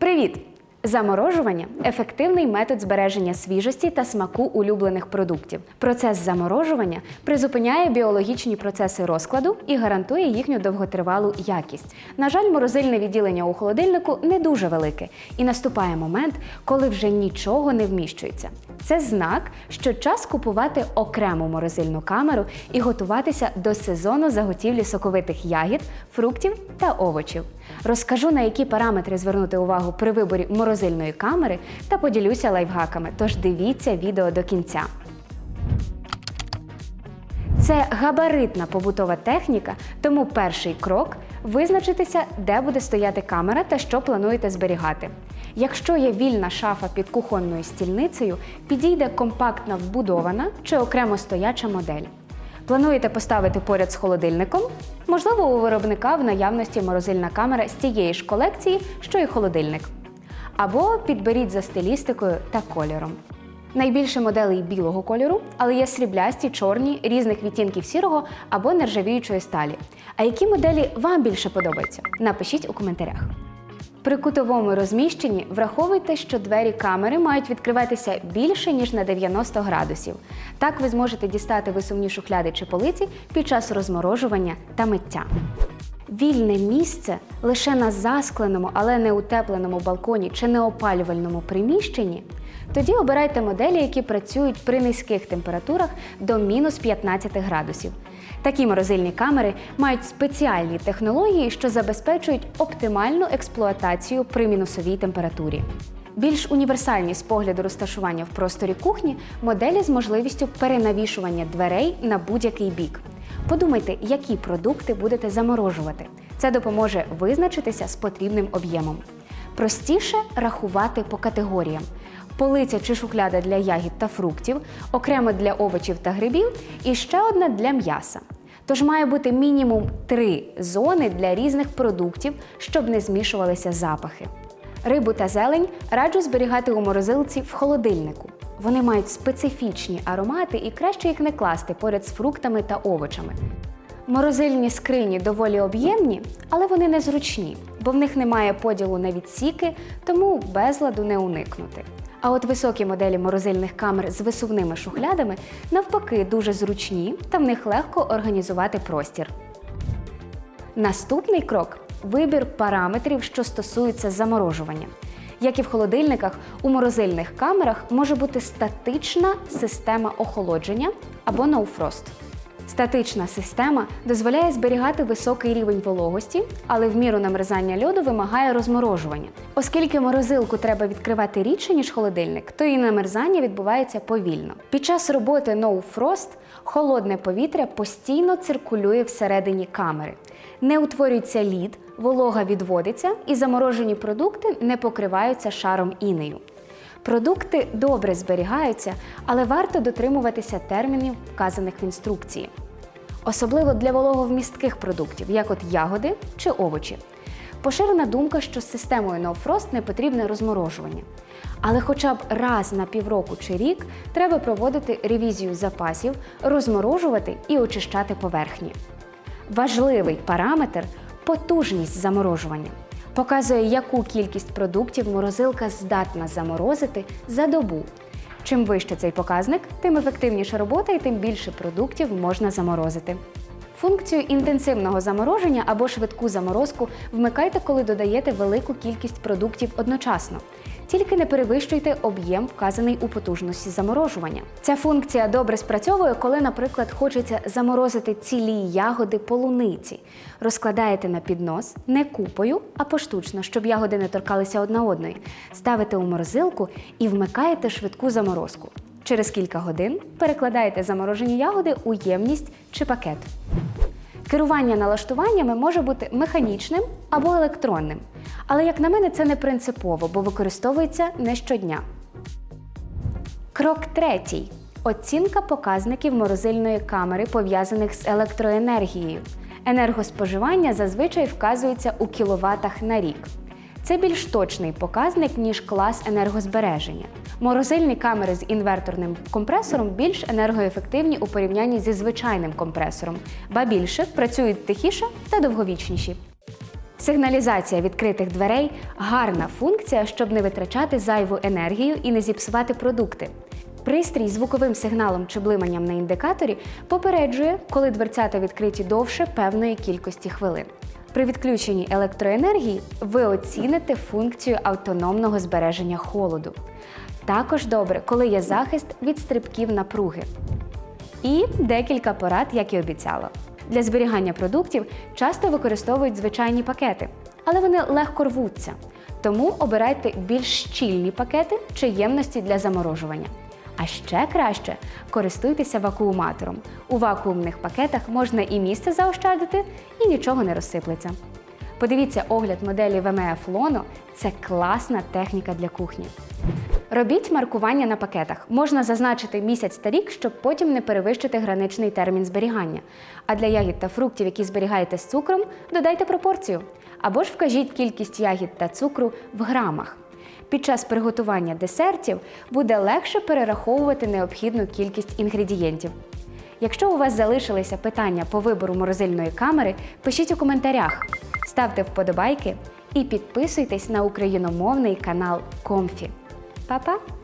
Привіт! Заморожування ефективний метод збереження свіжості та смаку улюблених продуктів. Процес заморожування призупиняє біологічні процеси розкладу і гарантує їхню довготривалу якість. На жаль, морозильне відділення у холодильнику не дуже велике, і наступає момент, коли вже нічого не вміщується. Це знак, що час купувати окрему морозильну камеру і готуватися до сезону заготівлі соковитих ягід, фруктів та овочів. Розкажу на які параметри звернути увагу при виборі морозильної камери та поділюся лайфхаками. Тож дивіться відео до кінця. Це габаритна побутова техніка, тому перший крок визначитися, де буде стояти камера та що плануєте зберігати. Якщо є вільна шафа під кухонною стільницею, підійде компактна вбудована чи окремо стояча модель. Плануєте поставити поряд з холодильником? Можливо, у виробника в наявності морозильна камера з тієї ж колекції, що й холодильник. Або підберіть за стилістикою та кольором. Найбільше моделей білого кольору, але є сріблясті, чорні, різних відтінків сірого або нержавіючої сталі. А які моделі вам більше подобаються? Напишіть у коментарях. При кутовому розміщенні враховуйте, що двері камери мають відкриватися більше ніж на 90 градусів. Так ви зможете дістати висувні шухляди чи полиці під час розморожування та миття. Вільне місце лише на заскленому, але не утепленому балконі чи неопалювальному приміщенні. Тоді обирайте моделі, які працюють при низьких температурах до мінус 15 градусів. Такі морозильні камери мають спеціальні технології, що забезпечують оптимальну експлуатацію при мінусовій температурі. Більш універсальні з погляду розташування в просторі кухні моделі з можливістю перенавішування дверей на будь-який бік. Подумайте, які продукти будете заморожувати. Це допоможе визначитися з потрібним об'ємом. Простіше рахувати по категоріям: полиця чи шухляда для ягід та фруктів, окремо для овочів та грибів, і ще одна для м'яса. Тож має бути мінімум три зони для різних продуктів, щоб не змішувалися запахи. Рибу та зелень раджу зберігати у морозилці в холодильнику. Вони мають специфічні аромати і краще їх не класти поряд з фруктами та овочами. Морозильні скрині доволі об'ємні, але вони незручні, бо в них немає поділу на відсіки, тому безладу не уникнути. А от високі моделі морозильних камер з висувними шухлядами навпаки дуже зручні та в них легко організувати простір. Наступний крок вибір параметрів, що стосуються заморожування. Як і в холодильниках, у морозильних камерах може бути статична система охолодження або no frost. Статична система дозволяє зберігати високий рівень вологості, але в міру намерзання льоду вимагає розморожування. Оскільки морозилку треба відкривати рідше, ніж холодильник, то і намерзання відбувається повільно. Під час роботи no frost холодне повітря постійно циркулює всередині камери. Не утворюється лід, волога відводиться і заморожені продукти не покриваються шаром інею. Продукти добре зберігаються, але варто дотримуватися термінів, вказаних в інструкції. Особливо для вологовмістких продуктів, як от ягоди чи овочі. Поширена думка, що з системою No Frost не потрібне розморожування. Але хоча б раз на півроку чи рік треба проводити ревізію запасів, розморожувати і очищати поверхні. Важливий параметр потужність заморожування. Показує, яку кількість продуктів морозилка здатна заморозити за добу. Чим вище цей показник, тим ефективніша робота і тим більше продуктів можна заморозити. Функцію інтенсивного замороження або швидку заморозку вмикайте, коли додаєте велику кількість продуктів одночасно. Тільки не перевищуйте об'єм, вказаний у потужності заморожування. Ця функція добре спрацьовує, коли, наприклад, хочеться заморозити цілі ягоди полуниці. Розкладаєте на піднос не купою, а поштучно, щоб ягоди не торкалися одна одної. Ставите у морозилку і вмикаєте швидку заморозку. Через кілька годин перекладаєте заморожені ягоди у ємність чи пакет. Керування налаштуваннями може бути механічним або електронним. Але, як на мене, це не принципово, бо використовується не щодня. Крок третій. Оцінка показників морозильної камери, пов'язаних з електроенергією. Енергоспоживання зазвичай вказується у кіловатах на рік. Це більш точний показник, ніж клас енергозбереження. Морозильні камери з інверторним компресором більш енергоефективні у порівнянні зі звичайним компресором, ба більше працюють тихіше та довговічніші. Сигналізація відкритих дверей гарна функція, щоб не витрачати зайву енергію і не зіпсувати продукти. Пристрій звуковим сигналом чи блиманням на індикаторі попереджує, коли дверцята відкриті довше певної кількості хвилин. При відключенні електроенергії ви оціните функцію автономного збереження холоду. Також добре, коли є захист від стрибків напруги. І декілька порад, як і обіцяла. Для зберігання продуктів часто використовують звичайні пакети, але вони легко рвуться. Тому обирайте більш щільні пакети чи ємності для заморожування. А ще краще користуйтеся вакууматором. У вакуумних пакетах можна і місце заощадити, і нічого не розсиплеться. Подивіться огляд моделі VMF Lono – це класна техніка для кухні. Робіть маркування на пакетах. Можна зазначити місяць та рік, щоб потім не перевищити граничний термін зберігання. А для ягід та фруктів, які зберігаєте з цукром, додайте пропорцію. Або ж вкажіть кількість ягід та цукру в грамах. Під час приготування десертів буде легше перераховувати необхідну кількість інгредієнтів. Якщо у вас залишилися питання по вибору морозильної камери, пишіть у коментарях, ставте вподобайки і підписуйтесь на україномовний канал Комфі. Па-па!